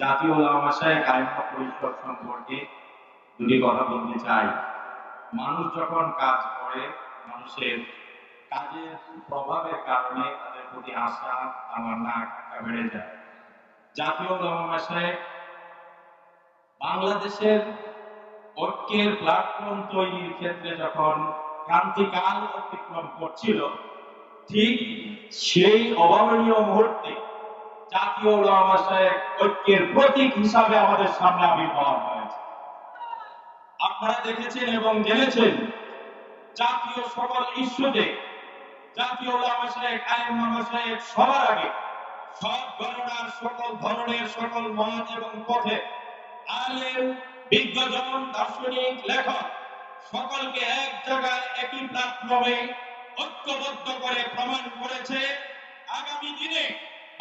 জাতীয় ওলামা শায়েখ পরিষদ সম্পর্কে দুটি কথা বলতে চাই। মানুষ যখন কাজ করে, মানুষের কাজের প্রভাবের কারণে তাদের প্রতি আশা আমার না আকাঙ্ক্ষা বেড়ে যায়। জাতীয় ওলামা বাংলাদেশের ঐক্যের প্ল্যাটফর্ম তৈরির ক্ষেত্রে যখন ক্রান্তিকাল অতিক্রম করছিল, ঠিক সেই অভাবনীয় মুহূর্তে জাতীয় ওলামা ঐক্যের প্রতীক হিসাবে আমাদের সামনে আবির্ভাব হয়েছে। আপনারা দেখেছেন এবং জেনেছেন জাতীয় সকল ইস্যুতে জাতীয় ওলামা শায়েখ আইমামা সবার আগে সব গণনার সকল ধরনের সকল মত এবং পথে আলেম, বিজ্ঞজন, দার্শনিক, লেখক সকলকে এক জায়গায় একই প্ল্যাটফর্মে ঐক্যবদ্ধ করে প্রমাণ করেছে। আগামী দিনে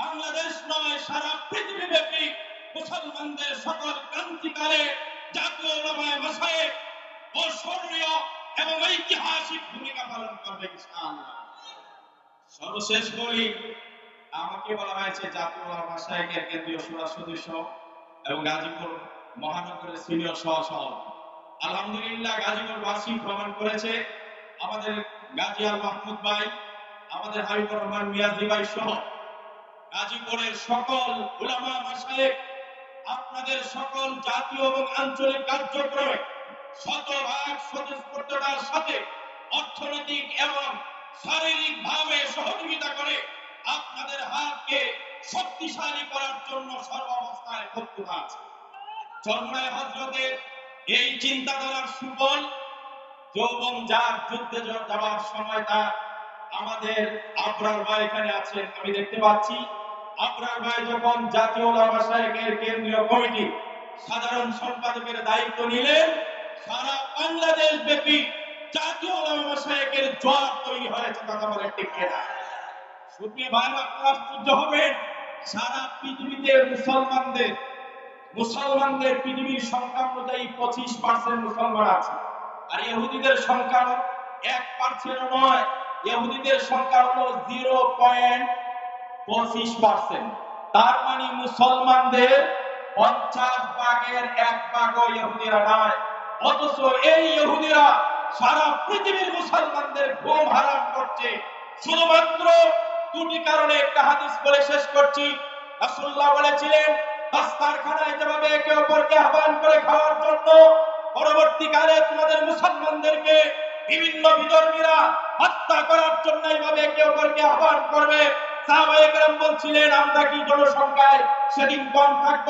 বাংলাদেশ নয় সারা পৃথিবীব্যাপী মুসলমানদের সকল ক্রান্তিকালে জাতীয় ওলামায়ে মাসায়েক অস্মরণীয় এবং ঐতিহাসিক ভূমিকা পালন করবে সর্বশেষ বলি, আমাকে বলা হয়েছে জাতীয় কেন্দ্রীয় সুরা সদস্য এবং গাজীপুর মহানগরের সিনিয়র সহ আলহামদুলিল্লাহ, গাজীপুর বাসী প্রমাণ করেছে। আমাদের গাজী মাহমুদ ভাই, আমাদের হাবিবুর রহমান মিয়াজি ভাই সহ গাজীপুরের সকল উলামা মাসায়েক আপনাদের সকল জাতীয় এবং আঞ্চলিক কার্যক্রমে শতভাগ স্বতঃস্ফূর্ততার সাথে অর্থনৈতিক এবং শারীরিক ভাবে সহযোগিতা করে আপনাদের হাতকে শক্তিশালী করার জন্য সর্বাবস্থায় প্রস্তুত আছে। চরমায় হজরতের এই চিন্তাধারার সুফল, যৌবন যার যুদ্ধে যাওয়ার সময় তার আমাদের আবরার ভাই এখানে আছেন, আমি দেখতে পাচ্ছি। আবরার ভাই যখন জাতীয় শাহেকের কেন্দ্রীয় কমিটি সাধারণ সম্পাদকের দায়িত্ব নিলেন, সারা বাংলাদেশ ব্যাপী জাতীয় শাহেকের জোয়ার তৈরি হয়েছে কথা বলে ঠিক কিনা। সুপ্রিয় ভাই, আপনারা আশ্চর্য হবেন, সারা পৃথিবীতে মুসলমানদের মুসলমানদের পৃথিবীর সংখ্যা অনুযায়ী পঁচিশ পার্সেন্ট মুসলমান আছে। আর ইহুদিদের সংখ্যা এক পার্সেন্ট নয়, ইহুদিদের সংখ্যা হলো জিরো পয়েন্ট পঁচিশ পার্সেন্ট তার মানে মুসলমানদের পঞ্চাশ ভাগের এক ইহুদিরা নয়। অথচ এই ইহুদিরা সারা পৃথিবীর মুসলমানদের ঘুম হারাম করছে। শুধুমাত্র দুটি কারণে একটা হাদিস বলে শেষ করছি। বলেছিলেন দাস্তারখানায় যেভাবে একে অপরকে আহ্বান করে খাওয়ার জন্য, পরবর্তীকালে তোমাদের মুসলমানদেরকে বিভিন্ন বিধর্মীরা হত্যা করার জন্য এইভাবে একে অপরকে আহ্বান করবে। সাহাবায়ে বলছিলেন, আমরা কি জনসংখ্যায় সেদিন কম থাকব?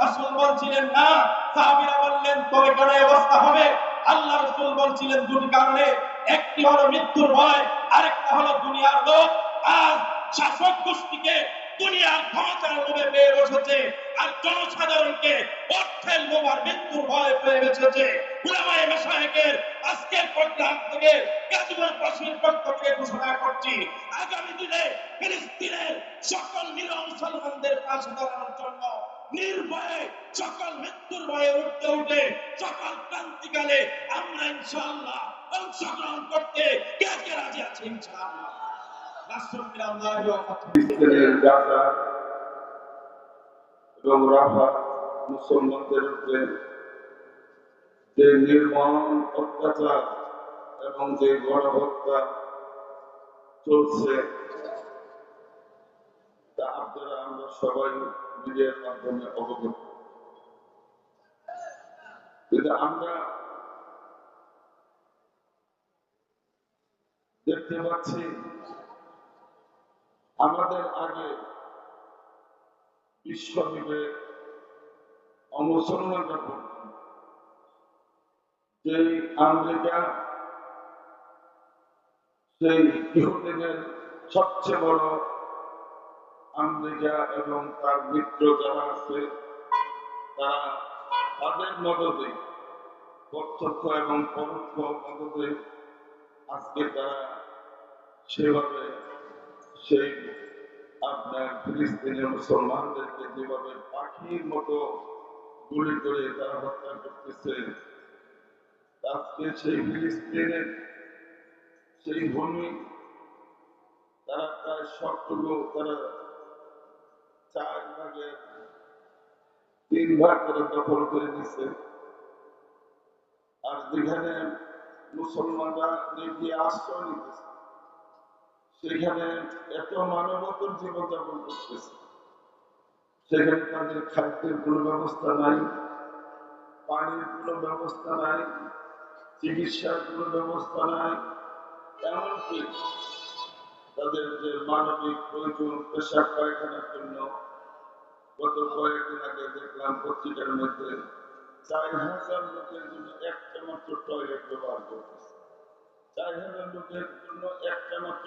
রাসূল বলছিলেন, না। সাহাবীরা বললেন, তবে কেন অবস্থা হবে? আল্লাহ রাসূল বলছিলেন, দুটি কারণে। একটি হলো মৃত্যুর ভয়, আরেকটা হলো দুনিয়ার লোভ। আর শাসক গোষ্ঠীকে দুনিয়ার ক্ষমতার লোভে পেয়ে বসেছে আর জনসাধারণকে অর্থের লোভ আর মৃত্যুর ভয় পেয়ে বসেছে উলামায়ে মাশায়েখের আজকের প্রোগ্রাম থেকে গাজীপুর বাসীর পক্ষ ঘোষণা করছি, আগামী দিনে ফিলিস্তিনের সকল নিরহ মুসলমানদের পাশে দাঁড়ানোর জন্য নির্ভয়ে সকল মৃত্যুর ভয়ে উঠতে উঠে সকল ক্রান্তিকালে আমরা ইনশাআল্লাহ অংশগ্রহণ করতে কে কে রাজি আছে ইনশাআল্লাহ? এবং রাফা যে গণহত্যা চলছে, তা আপনারা আমরা সবাই মিডিয়ার মাধ্যমে অবগত। কিন্তু আমরা দেখতে পাচ্ছি আমাদের আগে বিশ্ববিবে অমুসলমানরা করতেন যেই আমেরিকা, সেই ইহুদিদের সবচেয়ে বড় আমেরিকা এবং তার মিত্র যারা আছে, তারা তাদের মদতে প্রত্যক্ষ এবং পরোক্ষ মদতে আজকে তারা সেভাবে সেই আপনার ফিলিস্তিনের মুসলমানদেরকে যেভাবে পাখির মতো গুলি করে তারা হত্যা করতেছে, আজকে সেই ফিলিস্তিনের সেই ভূমি, তারা প্রায় সবটুকু তারা চার ভাগের তিন ভাগ তারা দখল করে নিছে। আর যেখানে মুসলমানরা আশ্রয় নিতেছে। সেখানে এত মানবতর জীবনযাপন করতেছে। সেখানে তাদের খাদ্যের কোনো ব্যবস্থা নাই, পানির কোনো ব্যবস্থা নাই, চিকিৎসার কোনো ব্যবস্থা নাই, এমনকি তাদের যে মানবিক প্রয়োজন পেশাব পায়খানার জন্য গত কয়েকদিন আগে দেখলাম পত্রিকার মধ্যে চার হাজার লোকের জন্য একটা মাত্র টয়লেট ব্যবহার করতেছে। চার হাজার লোকের জন্য একটা মাত্র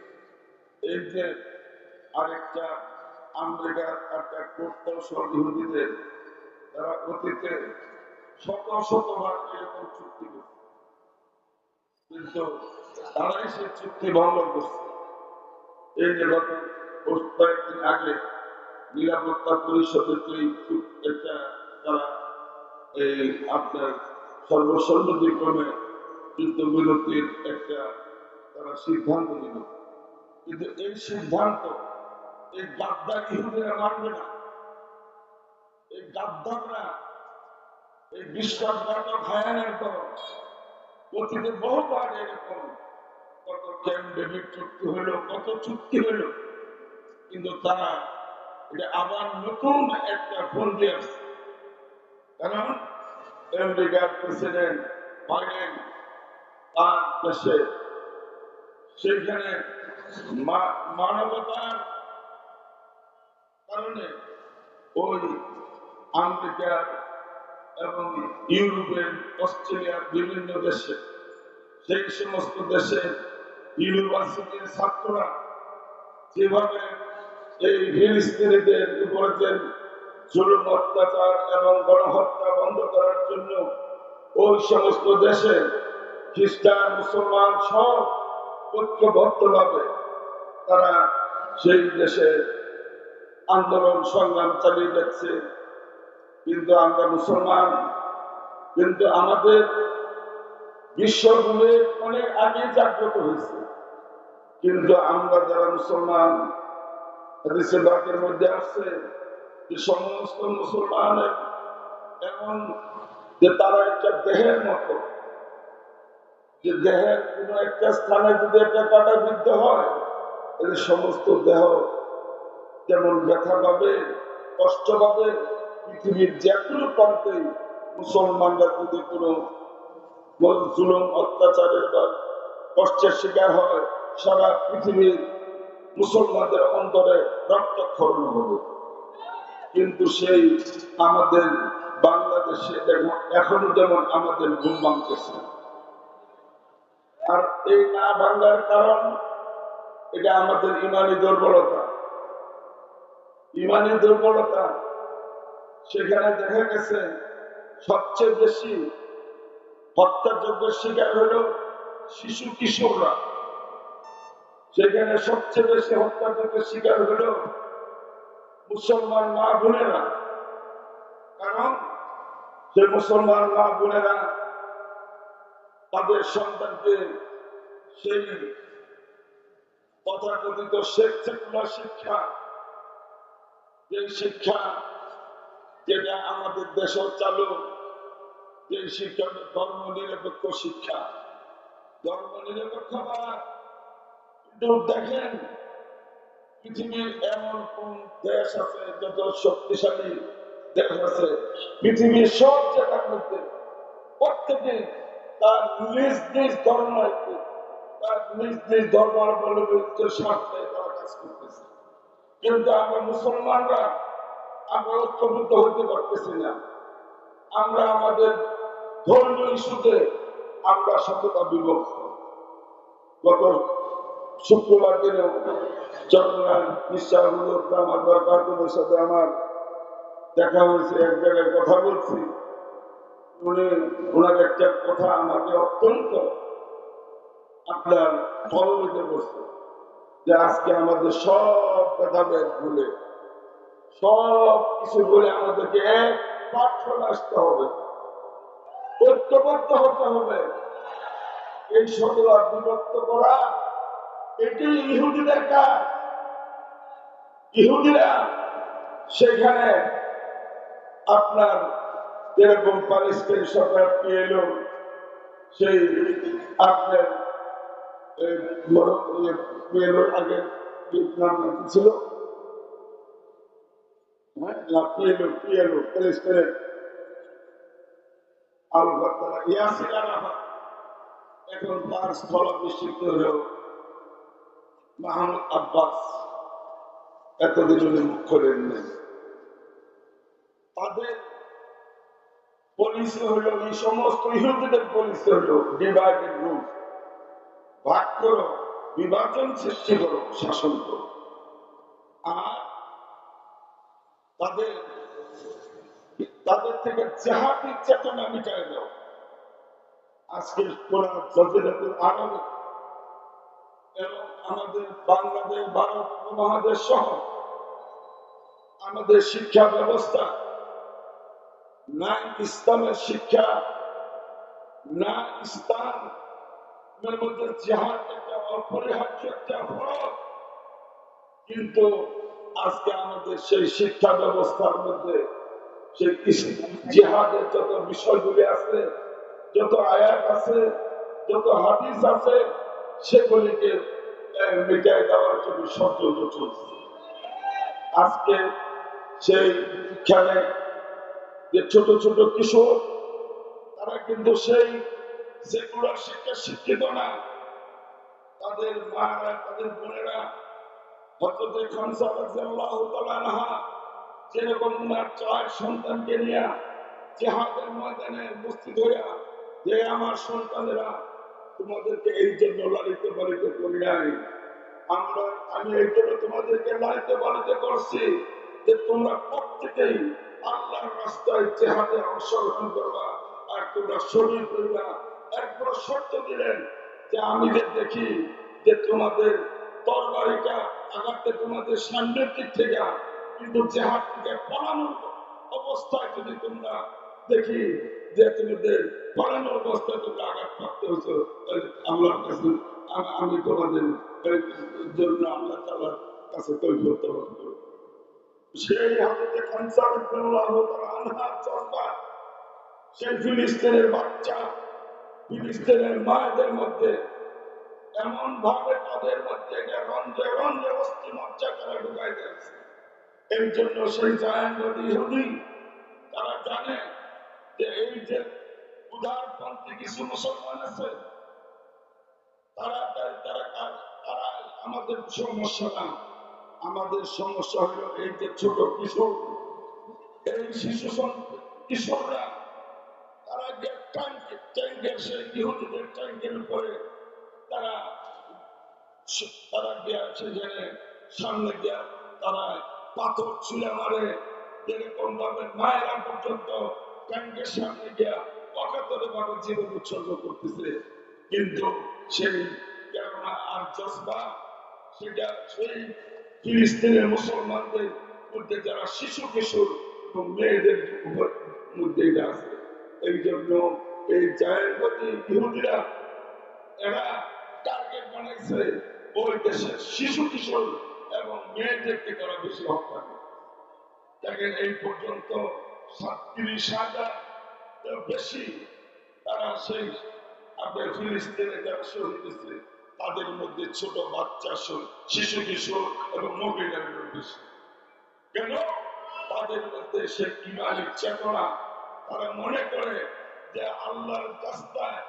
এই যে আরেকটা একটা ইহুদিদের তারা অতীতে শত শতবার এরকম চুক্তি কিন্তু তারাই সে চুক্তি করছে। এই যে গত কয়েকদিন আগে নিরাপত্তা পরিষদের যে একটা তারা এই আপনার সর্বসম্মতিক্রমে যুদ্ধ বিরতির একটা তারা সিদ্ধান্ত নিল। কিন্তু এই সিদ্ধান্ত, এই গাদ্দার ইহুদিরা মানবে না? এই গাদ্দাররা এই বিশ্বাসঘাতক হায়ানের দল অতীতে বহুবার এরকম, কত ডেভিড চুক্তি হলো, কত চুক্তি হলো, কিন্তু তারা এটা আবার নতুন একটা ফন্দি আসছে। কারণ আমেরিকার প্রেসিডেন্ট বাইডেন তার দেশে সেখানে মা- মানবতার কারণে ওই আমেরিকার এবং ইউরোপের অস্ট্রেলিয়ার বিভিন্ন দেশে, সেই সমস্ত দেশে ইউনিভার্সিটির ছাত্ররা যেভাবে এই ফিলিস্তিনিদের উপর জুলুম, অত্যাচার এবং গণহত্যা বন্ধ করার জন্য ওই সমস্ত দেশে খ্রিস্টান, মুসলমান সব ঐক্যবদ্ধভাবে তারা সেই দেশে আন্দোলন, সংগ্রাম চালিয়ে যাচ্ছে। কিন্তু আমরা মুসলমান, কিন্তু আমাদের বিশ্বগুলি অনেক আগে জাগ্রত হয়েছে। কিন্তু আমরা যারা মুসলমান বাকের মধ্যে আসছে যে সমস্ত মুসলমানের এমন যে তারা একটা দেহের মতো, যে দেহের কোন একটা স্থানে যদি একটা কাটা বিদ্ধ হয় তাহলে সমস্ত দেহ যেমন ব্যথা পাবে, কষ্ট পাবে, পৃথিবীর যে কোনো প্রান্তে মুসলমানরা যদি কোনো জুলুম অত্যাচারের বা কষ্টের শিকার হয়, সারা পৃথিবীর মুসলমানদের অন্তরে রক্তক্ষরণ হবে। কিন্তু সেই আমাদের বাংলাদেশে এখনও যেমন আমাদের ঘুম ভাঙতেছে। আর এই না ভাঙার কারণ এটা আমাদের ইমানি দুর্বলতা। ইমানি দুর্বলতা, সেখানে দেখা গেছে সবচেয়ে বেশি হত্যাযোগ্যের শিকার হলো শিশু কিশোররা। সেখানে সবচেয়ে বেশি হত্যাযোগ্যের শিকার হলো মুসলমান মা বোনেরা। কারণ সে মুসলমান মা বোনেরা তাদের সন্তানকে সেই তথাকথিত শেখ শিক্ষা? যে শিক্ষা যেটা আমাদের দেশেও চালু, যে শিক্ষা ধর্ম নিরপেক্ষ শিক্ষা। ধর্ম নিরপেক্ষবাদ কিন্তু দেখেন, পৃথিবীর এমন কোন দেশ আছে যত শক্তিশালী দেশ আছে? পৃথিবীর সব জায়গার মধ্যে প্রত্যেকে তার নিজ নিজ ধর্ম নিজ কাজ কিন্তু আমরা মুসলমানরা আমরা হতে পারতেছি না। আমরা আমাদের ইস্যুতে আমরা গত শুক্রবার দিনেও চট্টগ্রাম নিঃশ্বাস আমার দরকার সাথে আমার দেখা হয়েছে, এক জায়গায় কথা বলছি। উনি ওনার একটা কথা আমাকে অত্যন্ত আপনার প্রভাবিত করছে যে আজকে আমাদের সব ভেদাভেদ ভুলে সব কিছু বলে আমাদেরকে এক আসতে হবে, ঐক্যবদ্ধ হতে হবে। এই বিভক্ত করা, এটি ইহুদিদের কাজ। ইহুদিরা সেখানে আপনার যেরকম প্যালেস্টাইন সরকার পেয়ে এলো, সেই আপনার হ্যাঁ এখন তার স্থলাভিষিক্ত হল মাহমুদ আব্বাস। এতদিন উনি মুখ খোলেন তাদের পলিসি হলো, এই সমস্ত ইহুদিদের পলিসি হলো ডিভাইডেড রুল ভাগ করো বিভাজন সৃষ্টি করো, শাসন করো। আর তাদের তাদের থেকে জাহাতি চেতনা মিটাই দাও আজকে কোরআন জজিরাতুল আরব এবং আমাদের বাংলাদেশ, ভারত উপমহাদেশ সহ আমাদের শিক্ষা ব্যবস্থা, না ইসলামের শিক্ষা, না ইসলাম মধ্যে জেহাদ একটা অপরিহার্য একটা ফরক কিন্তু আজকে আমাদের সেই শিক্ষা ব্যবস্থার মধ্যে, সেই জেহাদের যত বিষয়গুলি আছে, যত আয়াত আছে, যত হাদিস আছে, সেগুলিকে মিটাই দেওয়ার জন্য সচেতন চলছে। আজকে সেই খেলে যে ছোট ছোট কিশোর তারা কিন্তু সেই সেকুলার শিক্ষা শিক্ষিত না, তাদের মারা তাদের বোনেরা হজরতে খানসা রাদিয়াল্লাহু তাআলা সন্তানকে নিয়ে জেহাদের ময়দানে উপস্থিত হইয়া, যে আমার সন্তানেরা তোমাদেরকে এই জন্য লালিত পালিত করি নাই, আমরা, আমি এই জন্য তোমাদেরকে লালিত পালিত করছি যে তোমরা প্রত্যেকেই আল্লাহর রাস্তায় জেহাদে অংশগ্রহণ করবা আর তোমরা শরীর করবা। একবার শর্ত দিলেন যে আমি যে দেখি যে তোমাদের তরবারিটা আঘাতে তোমাদের সামনের দিক থেকে কিন্তু জেহাদ থেকে পড়ানোর অবস্থায় যদি তোমরা দেখি যে তোমাদের পড়ানোর অবস্থায় তোমরা আঘাত প্রাপ্ত হয়েছো আল্লাহর কাছে আমি তোমাদের জন্য আল্লাহ তাআলার কাছে তৈরি করতে পারব সেই হাতে খানসা আনহার চর্চা সেই ফিলিস্তিনের বাচ্চা ফিলিস্তিনের মায়েদের মধ্যে এমন ভাবে তাদের মধ্যে রঞ্জে রঞ্জে অস্থি মজ্জা তারা ঢুকাই দিয়েছে। এই জন্য সেই তারা জানে যে এই যে উদারপন্থী কিছু মুসলমান আছে, তারা তারা তারা আমাদের সমস্যা না। আমাদের সমস্যা হলো এই যে ছোট কিশোর, এই শিশু কিশোররা ট্যাঙ্কের সেই ইহুদিদের ট্যাঙ্কের উপরে তারা তারা গিয়া সেখানে সামনে গিয়া তারা পাথর ছুঁড়ে মারে কিন্তু সেই আর জজবা, সেটা সেই ফিলিস্তিনের মুসলমানদের মধ্যে যারা শিশু কিশোর এবং মেয়েদের মধ্যে এটা আছে। এই জন্য এই জায়গতি ইহুদিরা এরা টার্গেট বানাইছে ওই দেশের শিশু কিশোর এবং মেয়েদেরকে তারা বেশি হত্যা করে দেখেন এই পর্যন্ত সাতত্রিশ হাজার বেশি তারা সেই আপনার ফিলিস্তিনে যারা শহীদ হয়েছে, তাদের মধ্যে ছোট বাচ্চা শিশু কিশোর এবং মহিলাদের বেশি। কেন? তাদের মধ্যে সে ইমানের চেতনা তারা মনে করে যে আল্লাহর রাস্তায়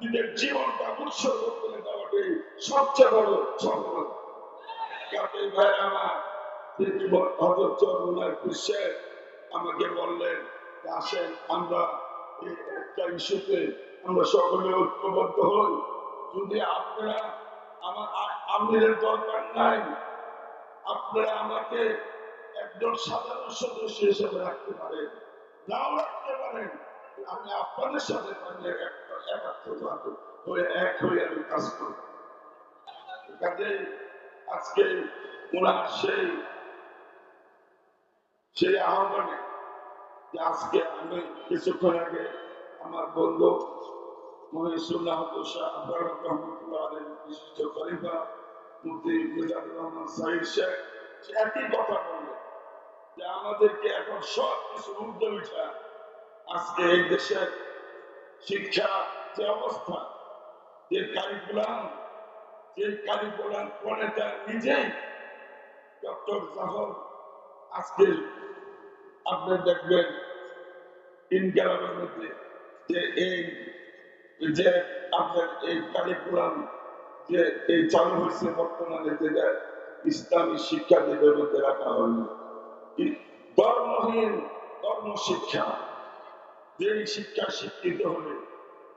নিজের জীবনটা উৎসর্গ করে দেওয়াটাই সবচেয়ে বড় আমাকে বললেন আসেন, আমরা ইস্যুতে আমরা সকলে ঐক্যবদ্ধ হই। যদি আপনারা দরকার নাই, আপনারা আমাকে এক একজন সাধারণ সদস্য হিসেবে রাখতে পারেন। আমি আপনাদের সাথে মানে এক- হয়ে আমি কাজ করব। আজকে ওনার সেই সেই আহ্বানে আজকে আমি কিছুক্ষণ আগে আমার বন্ধু শাহ আব্দুর রহমতুল্লাহ রহমান সাহিদ শেখ একই কথা আমাদেরকে এখন সব কিছু উর্ধে উঠা আজকে এই দেশের শিক্ষা যে অবস্থা, যে কারিকুলাম যে কারিকুলাম প্রণেতা নিজেই ডক্টর জাহর আজকে আপনি দেখবেন ইনকালামের মধ্যে যে এই, যে আপনার এই কারিকুলাম যে এই চালু হয়েছে বর্তমানে, যেটা ইসলামী শিক্ষা মধ্যে রাখা হয়নি। ই- ধর্মহীন ধর্ম শিক্ষা শিক্ষিত হলে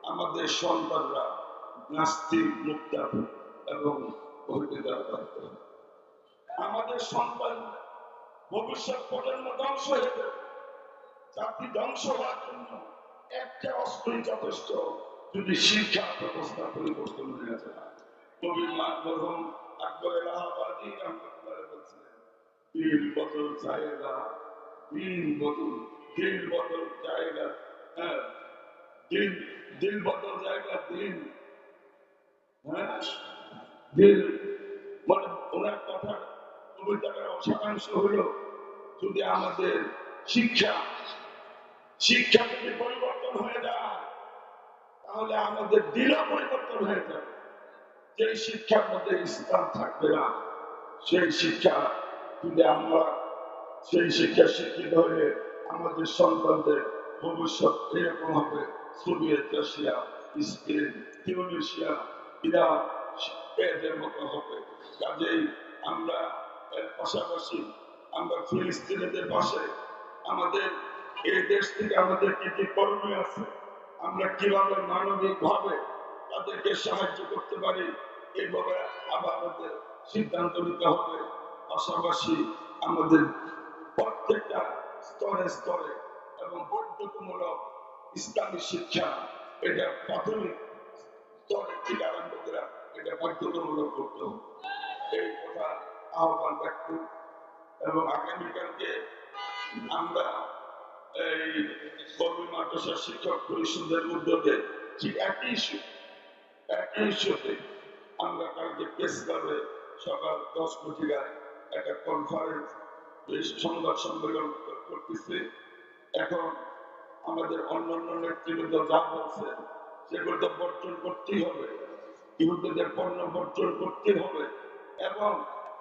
আমাদের সন্তানরা নাস্তিক, মুক্তা এবং আমাদের সন্তান ভবিষ্যৎ প্রজন্ম ধ্বংস হয়ে যাবে। জাতি ধ্বংস হওয়ার জন্য একটা অস্ত্রই যথেষ্ট, যদি শিক্ষা ব্যবস্থা পরিবর্তন হয়ে যায়। কবি আকবর বলছিলেন দিন বদল চাহেগা দিন বদল দিন বদল চাহেগা হ্যাঁ দিন দিন বদল যায়গা দিন হ্যাঁ দিন মানে ওনার কথা কবিতাটার অসারাংশ হলো, যদি আমাদের শিক্ষা শিক্ষা যদি পরিবর্তন হয়ে যায়, তাহলে আমাদের দিল পরিবর্তন হয়ে যাবে। যে শিক্ষার মধ্যে ইসলাম থাকবে না, সেই শিক্ষা যদি আমরা সেই শিক্ষা শিক্ষিত হয়ে আমাদের সন্তানদের ভবিষ্যৎ এরকম হবে, Soviet Russia, Spain Tunisia Iraq এদের মতো হবে। কাজেই আমরা এর পাশাপাশি আমরা ফিলিস্তিনিদের পাশে আমাদের এই দেশ থেকে আমাদের কি কি করণীয় আছে, আমরা কীভাবে মানবিক ভাবে তাদেরকে সাহায্য করতে পারি এইভাবে আবার আমাদের সিদ্ধান্ত নিতে হবে। পাশাপাশি আমাদের প্রত্যেকটা স্তরে স্তরে এবং বাধ্যতামূলক ইসলামী শিক্ষা এটা প্রাথমিক স্তরে থেকে আরম্ভ করে এটা বাধ্যতামূলক করতে হবে। এই কথা আহ্বান ব্যক্ত এবং আগামীকালকে আমরা এই কর্মী মাদ্রাসা শিক্ষক পরিষদের উদ্যোগে ঠিক একই ইস্যু একই ইস্যুতে আমরা কালকে প্রেস ক্লাবে সকাল দশ ঘটিকায় একটা কনফারেন্স সংবাদ সম্মেলন করতেছি। এখন আমাদের অন্যান্য নেতৃবৃন্দ যা বলছে, সেগুলো তো বর্জন করতেই হবে। ইহুদিদের পণ্য বর্জন করতে হবে। এবং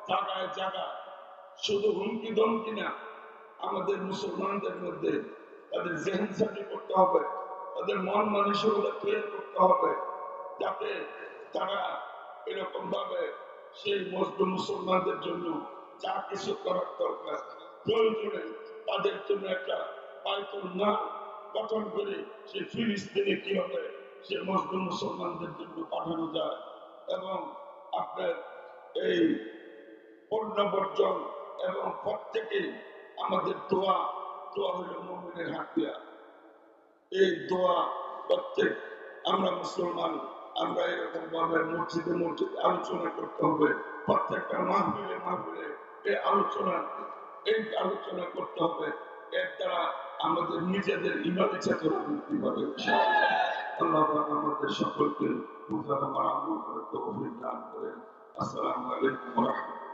জায়গায় জায়গায় শুধু হুমকি দমকি না, আমাদের মুসলমানদের মধ্যে তাদের জেহেন সাথী করতে হবে, তাদের মন মানসিকতা তৈরি করতে হবে, যাতে তারা এরকম ভাবে সেই মজলুম মুসলমানদের জন্য যা কিছু করার দরকার প্রয়োজনে তাদের জন্য একটা পাইতল না গঠন করে সেই ফিলিস্তিনে কি হবে? সে মজলুম মুসলমানদের জন্য পাঠানো যায়। এবং আপনার এই পণ্য বর্জন এবং প্রত্যেকে আমাদের দোয়া দোয়া হলো মমিনের হাতিয়া এই দোয়া প্রত্যেক আমরা মুসলমান, আমরা এরকম ভাবে মসজিদে মসজিদে আলোচনা করতে হবে। প্রত্যেকটা মাহফিলে মাহফিলে এই আলোচনা এই আলোচনা করতে হবে। এর দ্বারা আমাদের নিজেদের ইমানের চেতনা উন্নতি পাবে আল্লাহ আমাদের সকলকে বুঝানো মারাম করে তৌফিক দান করেন। আসসালামু আলাইকুম রাহমাতুল্লাহ।